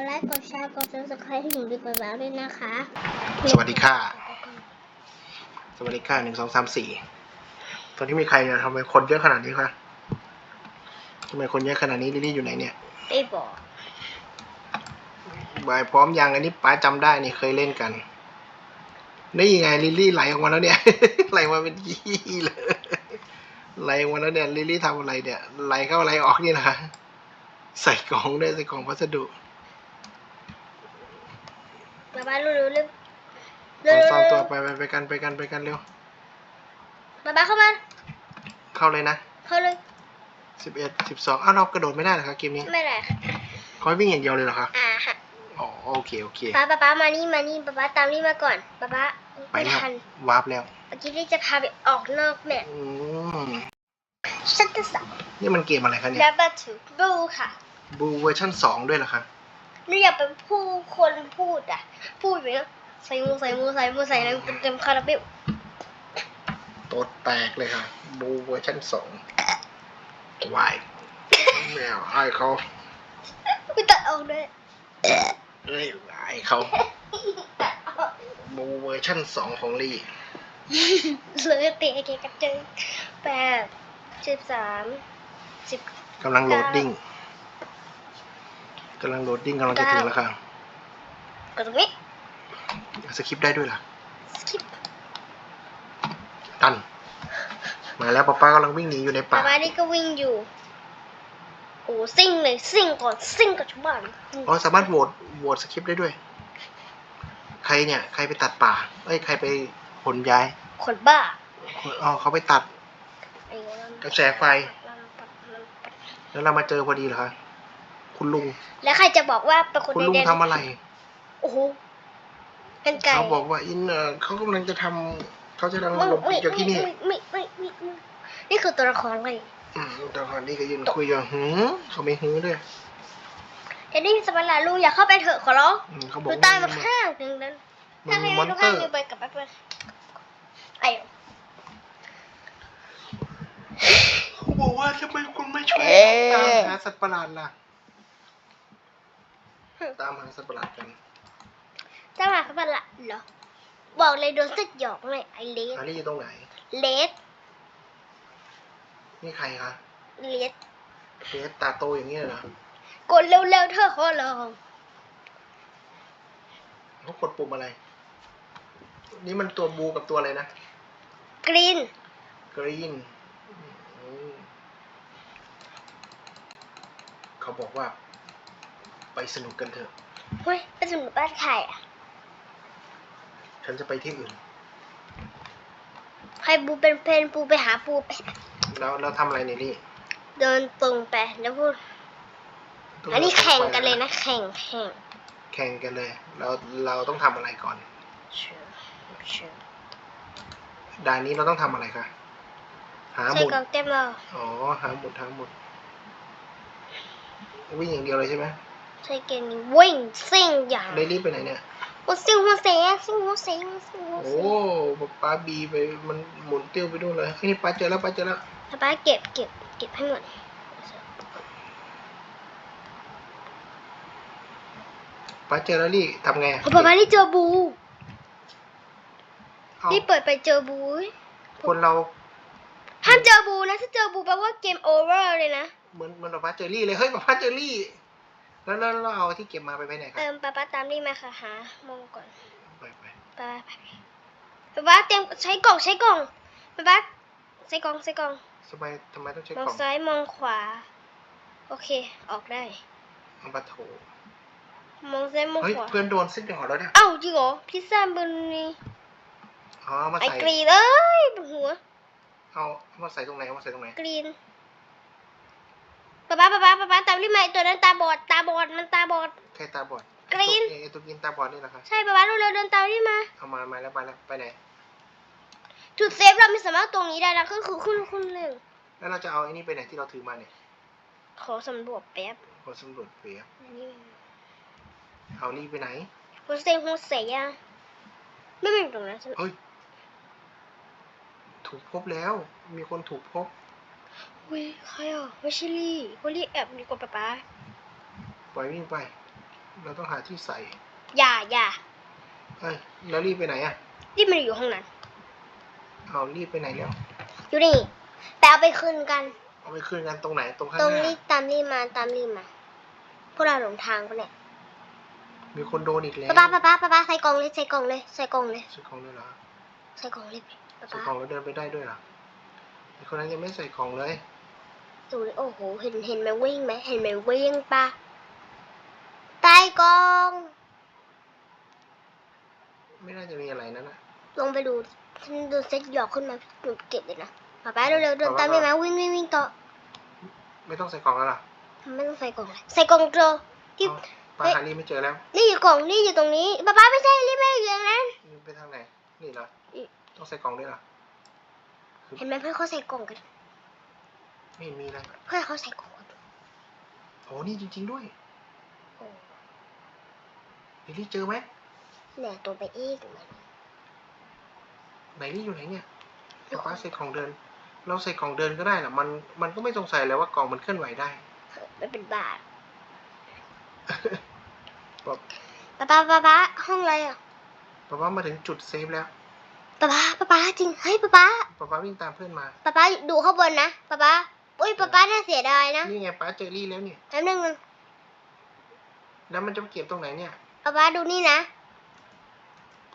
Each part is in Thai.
ดไลค์กดแชร์กดซับสไครต์ให้หนูดีกว่าแล้วด้วยนะคะ สวัสดีค่ะ สวัสดีค่ะหนึ่งสองสามสี่ตอนที่มีใครเนี่ยทำไมคนเยอะขนาดนี้คะทำไมคนเยอะขนาดนี้ลิลลี่อยู่ไหนเนี่ยไม่บอกบายพร้อมยังอันนี้ป้าจำได้นี่เคยเล่นกัน นี่ไงลิลลี่ไหลออกมาแล้วเนี่ย ไหลมาเป็นยี่เลย ไหลออกมาแล้วเนี่ยลิลลี่ทำอะไรเนี่ย ไหลเข้าไหลออกนี่นะใส่กล่องด้วยใส่กล่องพัสดุ ป๊าป๊ารู้ๆเรื่องสองสองตัวไปไปไปกันไปกันไปกันเร็วป๊าป๊าเข้ามา เข้าเลยนะ เข้าเลยสิบเอ็ดสิบสองอ้าวเรากระโดดไม่ได้เหรอคะเกมนี้ ไม่ได้ค่ะเขาให้วิ่งอย่างเดียวเลยเหรอคะ อ่าฮะอ๋อโอเคโอเคป๊าป๊าป๊ามานี่มานี่ป๊าป๊าตามนี่มาก่อนป๊าป๊าไปแล้วทันวาร์ปแล้วเมื่อกี้ที่จะพาไปออกนอกแมปอืมชัตเตอร์สองนี่มันเกมอะไรคะเนี่ยแล้วก็ถือบูค่ะ บูเวอร์ชั่นสองด้วยเหรอคะ นี่อย่าเป็นผู้คนพูดอะ พูดไปแล้วใส่มูใส่มูใส่มูใส่อะไรเต็มคาราเบลโตดแตกเลยค่ะบูเวอร์ชั่นสองวายแมวไอ้เขาไม่ตัดออกด้วยเอ้ยไอ้เขาตัดออกบูเวอร์ชั่นสองของลี่เลยเตะเกกระเจิงแปดสิบสามสิบกำลังโหลดดิ้ง กำลังโหลดดิ้งกำลังจะถึงแล้วค่ะกดตรงนี้สคริปต์ได้ด้วยเหรอสกิปตัน มาแล้วป้าป้ากำลังวิ่งหนีอยู่ในป้าป่าป้านี่ก็วิ่งอยู่โอ้ซิ่งเลยซิ่งก่อนซิ่งกับชาวบ้านอ๋อสามารถโหวตโหวตสคริปต์ได้ด้วย ใครเนี่ย ใครไปตัดป่าเอ้ยใครไปขนย้ายคนบ้าอ๋อเขาไปตัดไอ้เงี้ยกระแสไฟ แล้วเรามาเจอพอดีเหรอคะ คุณลุง แล้วใครจะบอกว่าเป็นคนคุณลุงแดงทำอะไรๆโอ้โหกันไก่เขาบอกว่าอินเออเขากำลังจะทำเขาจะกำลังไม่หลบไม่จากที่นี่ไม่ไม่ไม่ไม่ไม่นี่คือตัวละครเลยอืมแต่ก่อนนี้ก็ยืนคุยอยู่หืมเขาไม่หื้อด้วยเอ็ดดี้สปันลาลูอย่าเข้าไปเถอะขอร้องอืมเขาบอกดูว่าตายมามันข้างหนึ่งนั้นมัถ้านให้มีมอนดูเตอข้างร์หนึงไปกับแป๊บเลยไอ้เขาบอกว่าทำไมคุณไม่ช่วยตามหาสัตว์ประหลาดล่ะ ตามหาสัตว์ประหลาดกันเจ้าหมาสปันละเหรอ บอกเลยโดนสึกหยอกเลยไอเลสอันนี้อยู่ตรงไหน เลสนี่ใครคะเลสเฟสตาโตอย่างนี้เหรอกดเร็วๆเธอะขอร้อง เขากดปุ่มอะไร นี่มันตัวบูกับตัวอะไรนะ กรีน กรีนเขาบอกว่า ไปสนุกกันเถอะ เฮ้ยไปสมุดบ้านใครอะ ฉันจะไปที่อื่น ใครปูเป็นเพนปูไปหาปูไป แล้วแล้วทำอะไรเนี่ยลี่ เดินตรงไปแล้วพูด อันนี้แข่งกันเลยนะ แข่งแข่งแข่งกันเลย เราเราต้องทำอะไรก่อนเชื่อเชื่อด่านนี้เราต้องทำอะไรคะหาหใช่มุด กองเต็มเลยอ๋อ หาหมุดหาหมุดวิ่งอย่างเดียวเลยใช่ไหม ใช่เกมนี้วิ่งซิ่งอย่างได้รีบไปไหนเนี่ยโอ้ซิ่งหัวเสียซิ่งหัวเสียซิ่งหัวโอ้เสียป้าบีไปมันหมุนติ้วไปด้วยเลยเฮ้ยนี่ป้าเจอแล้วป้าเจอแล้วป้าป้าเก็บเก็บเก็บให้หมดป้าเจอแล้วลี่ทำไงอะโอ้ป้าป้านี่เจอบูเอ้านี่เปิดไปเจอบูคนเราห้ามเจอบูนะถ้าเจอบูแปลว่าเกมโอเวอร์เลยนะเหมือนเหมือนป้าเจอรี่เลยเฮ้ยป้าเจอรี่ แล้วแล้วเราเอาที่เก็บมาไปไปไหนครัเติบมป้าป้าตามนี่มาค่ะหามองก่อนไปไปป้าป้าป้าป้าเตรียมใช้กล่องใช้กล่องป้าป้าใช้กล่องใช้กล่อง ทำไมทำไมต้องใช้มกองล่องซ้ายมองขวา โอเค ออกได้เอาปะโถมองซ้ายมองเฮ้ยขวาเพื่อนโดนซิกหอแล้วเนี่ยเอ้าจริงเหรอพิซซ่าบนนี้อ๋อเอามาไอ้ใส่กรีนเอ้ยบนหัวเอาเอามาใส่ตรงไหนเอามาใส่ตรงไหนกรีน ป้าป้าป้าป้าป้าป้าตามรีบมาไอ้ตัวนั้นตาบอดตาบอดมันตาบอดแค่ตาบอดกรีนไอ้ตัวไอ้ตัวกินตาบอดนี่แหละครับใช่ป้าป้าเร็วๆเดินตามรีบมาเอามามาแล้วไปแล้วไปไหนจุดเซฟเราไม่สามารถตรงนี้ได้นะก็คือขึ้นขึ้นเร็วแล้วเราจะเอาไอ้นี่ไปไหนที่เราถือมาเนี่ยขอสำรวจแป๊บขอสำรวจเปียบอันนี้เอานี่ไปไหนโฮเซโฮเซียไม่เป็นตรงนั้นใช่ไหมเฮ้ยถูกพบแล้ว มีคนถูกพบ อุ้ยใครอะไม่ใช่ลี่คนลี่แอบดีกว่าป้าป้าปล่อยวิ่งไป เราต้องหาที่ใส่อย่าอย่าเอ้ยแล้วรีบไปไหนอะที่มันอยู่ห้องนั้น เอารีบไปไหนแล้ว อยู่นี่แต่เอาไปคืนกัน เอาไปคืนกันตรงไหนตรงข้างตรงหน้ารีบตามรีบมาตามรีบมาพวกเราหลงทางปะเนี่ยมีคนโดนอีกแล้วป้าป้าป้าป้าป้าใส่กล่องเลยใส่กล่องเลยใส่กล่องเลยใส่กล่องด้วยเหรอใส่กล่องเลยป้าใส่ป้ากล่องแล้วเดินไปได้ด้วยเหรอไอคนนั้นยังไม่ใส่กล่องเลย ดูดิโอ้โหเห็นเห็นมันวิ่งไหมเห็นมันวิ่งปะใต้กล่อง ไม่น่าจะมีอะไรนั่นนะลงไปดูฉันดูเซ็ตหยอกขึ้นมาหนูเก็บเลยนะป้าป้าเร็วๆเดินตามได้ไหมวิ่งวิ่งวิ่งต่อไม่ต้องใส่กล่องแล้วเหรอไม่ต้องใส่กล่องเลยใส่กล่องเจอที่เอาปลาหารีไม่เจอแล้ว นี่อยู่กล่องนี่อยู่ตรงนี้ป้าป้าไม่ใช่รีบไม่ได้อยู่อย่างนั้นนี่ไปทางไหนนี่เหรออีกต้องใส่กล่องด้วยเหรอเห็นไหมเพื่อนเขาใส่กล่องกัน ไม่เห็นมีเลยเพื่อนเขาใส่กล่องกันโอ้นี่จริง ๆด้วยโอ้ลิลลี่เจอไหมเนี่ยตัวไปอีกเหมือนไหนนี่อยู่ไหนเนี่ยป๊าป้าใส่กล่องเดิน เราใส่กล่องเดินก็ได้เหรอมันมันก็ไม่สงสัยเลยว่ากล่องมันเคลื่อนไหวได้ไม่เป็นบาทป๊าป้าป้าป้าป้าห้องอะไรอะป๊าป้ามาถึงจุดเซฟแล้วป้าป้าป้าป้าจริงเฮ้ยป้าป้าป๊าป้าวิ่งตามเพื่อนมาป้าป้าดูข้างบนนะป้าป้า อุ้ยป้าป้าน่าเสียดายนะนี่ไงป้าเจอรี่แล้วเนี่ยแป๊บนึงนึงแล้วมันจะเก็บตรงไหนเนี่ยป้าป้าดูนี่นะ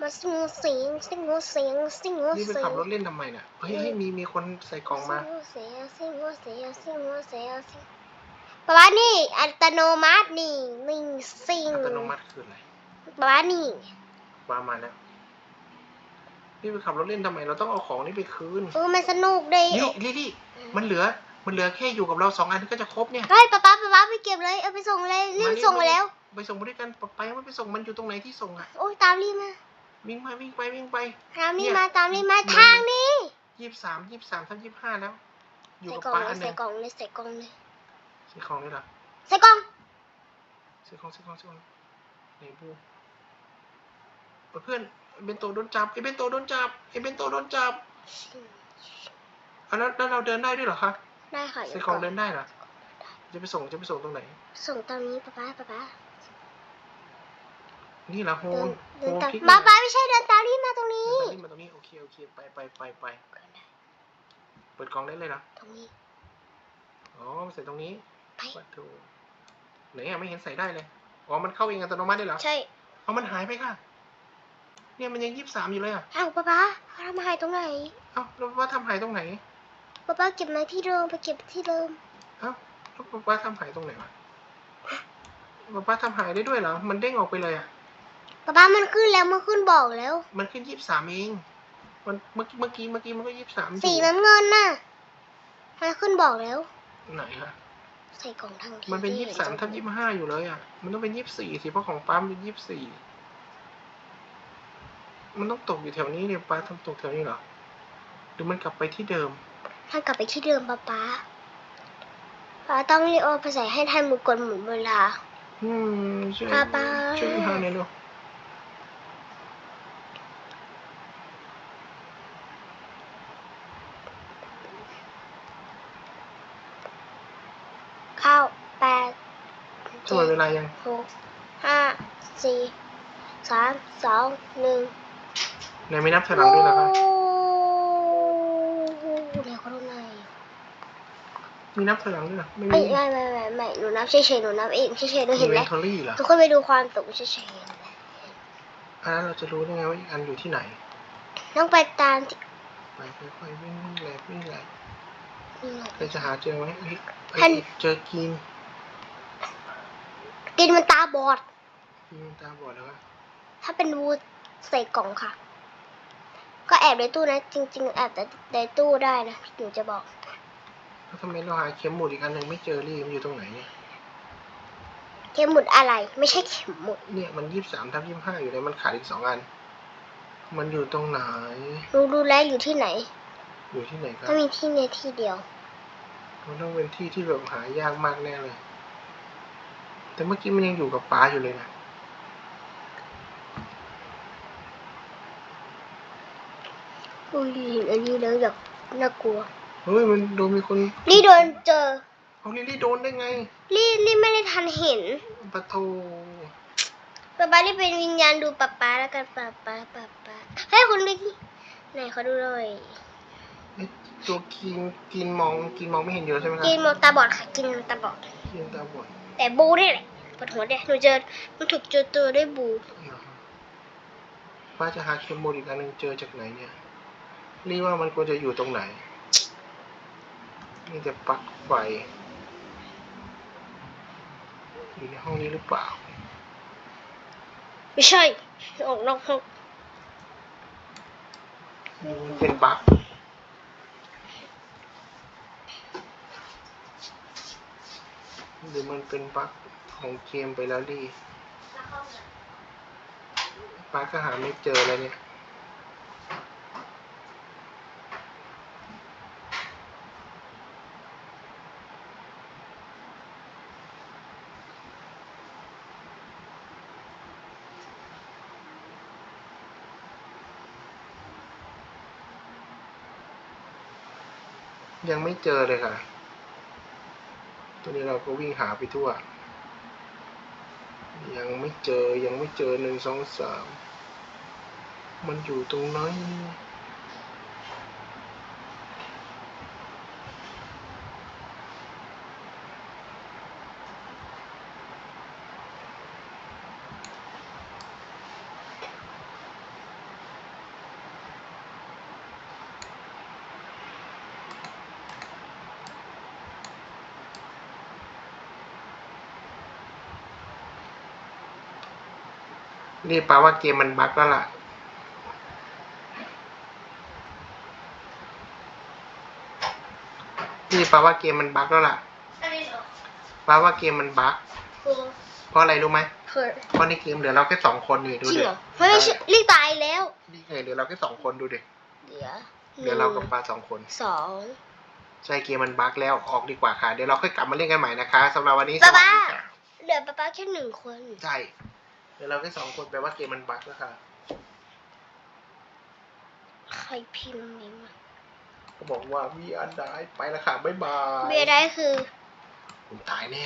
มาสิงเสียงสิงเสียงสิงนี่ไปเสียขับงรถเล่นทำไมเนี่ยเฮ้ยเฮ้ยมีมีคนใส่กล่องมาเสียงเสียงเสียงเสียงเสียงเสียงป้าป้านี่ อัตโนมัตินี่นี่สิงอัตโนมัติคืออะไรป้าป้านี่ว่ามาแล้วนี่ไปขับรถเล่นทำไมเราต้องเอาของนี่ไปคืนเออมันสนุกดีนี่ลี่ลี่มันเหลือ มันเหลือแค่อยู่กับเราสองอันก็จะครบเนี่ย เฮ้ยป้าป้าป้าป้าไปเก็บเลย เอาไปส่งเลยรีบส่งมาแล้ว ไปส่งไปด้วยกันไปมันไปส่งมันอยู่ตรงไหนที่ส่งอะ โอ้ยตามรีบมา วิ่งมาวิ่งไปวิ่งไป ตามรีเนี่บยมาตามรีบมามันทางนี้ยี่สิบสามยี่สิบสามทับยี่สิบห้าแล้ว อยู่ใส่กับกล่องป้าเลอัยนหใส่นึ่งกล่องเลยใส่กล่องเลยซื้อของนี่เหรอใส่กล่องซื้อของซื้อของซื้อของไหนบูเพื่อนไอ้เบนโตโดนจับไอ้เบนโตโดนจับไอ้เบนโตโดนจับอะแล้วแล้วเราเดินได้ด้วยเหรอคะ ได้ค่ะใส่ของเดินได้เหรอ จะไปส่งจะไปส่งตรงไหน ส่งตามนี้ป้าป้าป้าป้านี่เหรอโฮเดิมนโฮเดินมตามคลิกป้านี่เหรอป้าไม่ใช่เดินตามรีบมาตรงนี้เดินมาตรงนี้โอเคโอเคไปไปไปไปเปิดกล่องได้เลยเหรอตรงนี้ อ๋อใส่ตรงนี้ไปวัตถุไหนอะไม่เห็นใส่ได้เลย อ๋อ มันเข้าเองอัตโนมัติได้เหรอ ใช่ เอามันหายไปค่ะ เนี่ยมันยังยี่สิบสามอยู่เลยอะอ้าวป้าป้าทำหายตรงไหน เอ้าแล้วว่าทำหายตรงไหน ป้าป้าเก็บมาที่เดิมไปเก็บที่เดิมเอ้าแล้วป้าป้าทำหายตรงไหนวะป้าป้าทำหายได้ด้วยเหรอ มันเด้งออกไปเลยอะป้าป้ามันขึ้นแล้วมันขึ้นบอกแล้ว มันขึ้นยี่สิบสามเอง มันเมื่อกี้เมื่อกี้เมื่อกี้มันก็ยี่สิบสามสีน้ำเงินน่ะมันขึ้นบอกแล้ว ไหนฮะใส่กล่องทางที่มันเป็นที่ยี่สิบสามทับยี่สิบห้าอยู่เลยอะมันต้องเป็นยี่สิบสี่สิเพราะของป้ามันเป็นยี่สิบสี่มันต้องตกอยู่แถวนี้เนี่ยป้าทำตกแถวนี้เหรอ หรือมันกลับไปที่เดิม ท่านกลับไปที่เดิมป้าป้าป้าต้องรีบเอาไปใส่ให้ทันมือกลหมุนเวลา อืมช่วยป้าป้า ช่วยหาหน่อยดูเข้าแปดจะหมดเวลายังหกห้าสี่สามสองหนึ่งไหนไม่นับถอยหลังด้วยเหรอครับ โอ้โหเดี๋ยวเขาดูหน่อย มีนับถอยหลังด้วยเหรอไม่ไม่มีไม่ไม่ไม่ไม่หนูนับเฉยๆหนูนับเองเฉยๆหนูอิเห็นนเวแล้นวทอรี่เหรอทุกคนไปดูความตกเฉยอันนั้นเราจะรู้ได้ไงว่าอีกอันอยู่ที่ไหนๆต้องไปตามที่ไปค่อยๆวิ่งวิ่งแหลกวิ่งแหลกนี่ไง เราจะหาเจอไหมเฮ้ยท่านเอ้ยเจอกีนกินมันตาบอดกีนตาบอดแล้วอะถ้าเป็นวูดใส่กล่องค่ะ ก็แอบในตู้นะ จริง ๆ แอบแต่ในตู้ได้นะหนูจะบอกแล้ว ทำไมเราหาเข็มหมุดอีกอันหนึ่งไม่เจอรี่มันอยู่ตรงไหนเนี่ย เข็มหมุดอะไร ไม่ใช่เข็มหมุดเนี่ยมันยี่สิบสามทับยี่สิบห้าอยู่เลยมันขาดอีกสองอัน มันอยู่ตรงไหน รู้รู้แล้วอยู่ที่ไหนอยู่ที่ไหนครับถ้ามีที่ในที่เดียว มันต้องเป็นที่ที่แบบหายากมากแน่เลย แต่เมื่อกี้มันยังอยู่กับป้าอยู่เลยนะ อุ้ยอันนี้แล้วอยากน่ากลัว เฮ้ยมันโดนมีคนลี่โดนเจอเอาลิลลี่โดนได้ไง ลี่ลี่ไม่ได้ทันเห็นปะโทป๊านี่เป็นวิญญาณดูป๊าป๊าแล้วกันป๊าป๊าป๊าป๊าเฮ้ยคุณดิไหนเขาดูเลยเอ๊ะตัวกินกินมองกินมองไม่เห็นอยู่แล้วใช่ไหมครับกินมองตาบอดค่ะกินตาบอด กินตาบอดแต่บูนี่แหละปวดหัวเดียหนูเจอมันถูกเจอตัวด้วยบูเหรอครับป้าจะหาเคมโมดอีกอันหนึงเจอจากไหนเนี่ยรีว่ามันควรจะอยู่ตรงไหน นี่จะปลั๊กไฟอยู่ในห้องนี้หรือเปล่า ไม่ใช่ ออกนอกห้องมันเป็นบั๊กหรือมันเป็นบั๊กของเกมไปแล้วดิป้าก็หาไม่เจอแล้วเนี่ย ยังไม่เจอเลยค่ะ ตัวนี้เราก็วิ่งหาไปทั่ว ยังไม่เจอยังไม่เจอหนึ่งสองสามมันอยู่ตรงไหน นี่แปลว่าเกมมันบั๊กแล้วล่ะ นี่แปลว่าเกมมันบั๊กแล้วล่ะอะไรเหรอแปลว่าเกมมันบั๊กคือเพราะอะไรรู้ไหมคือเพราะในเกมเหลือเราแค่สองคนนี่จดูริงดิเหรอไม่ใช่รีบตายแล้วนี่ไงเหลือเราแค่สองคนดูดิเดี๋ยวเหลือเรากับปลาสองคนสองใช่เกมมันบั๊กแล้วออกดีกว่าค่ะ เดี๋ยวเราค่อยกลับมาเล่นกันใหม่นะคะสำหรับวันนี้สป๊าวัสป๊าดีค่ะเหลือป๊าป๊าแค่หนึ่งคนใช่เดี๋ยวเราแค่สองคนแปลว่าเกมมันบั๊กแล้วค่ะใครพิมพ์นี้มาเขาบอกว่าวีอันไดไปแล้วค่ะบ๊ายบายเบียร์ได้คือคุณตายแน่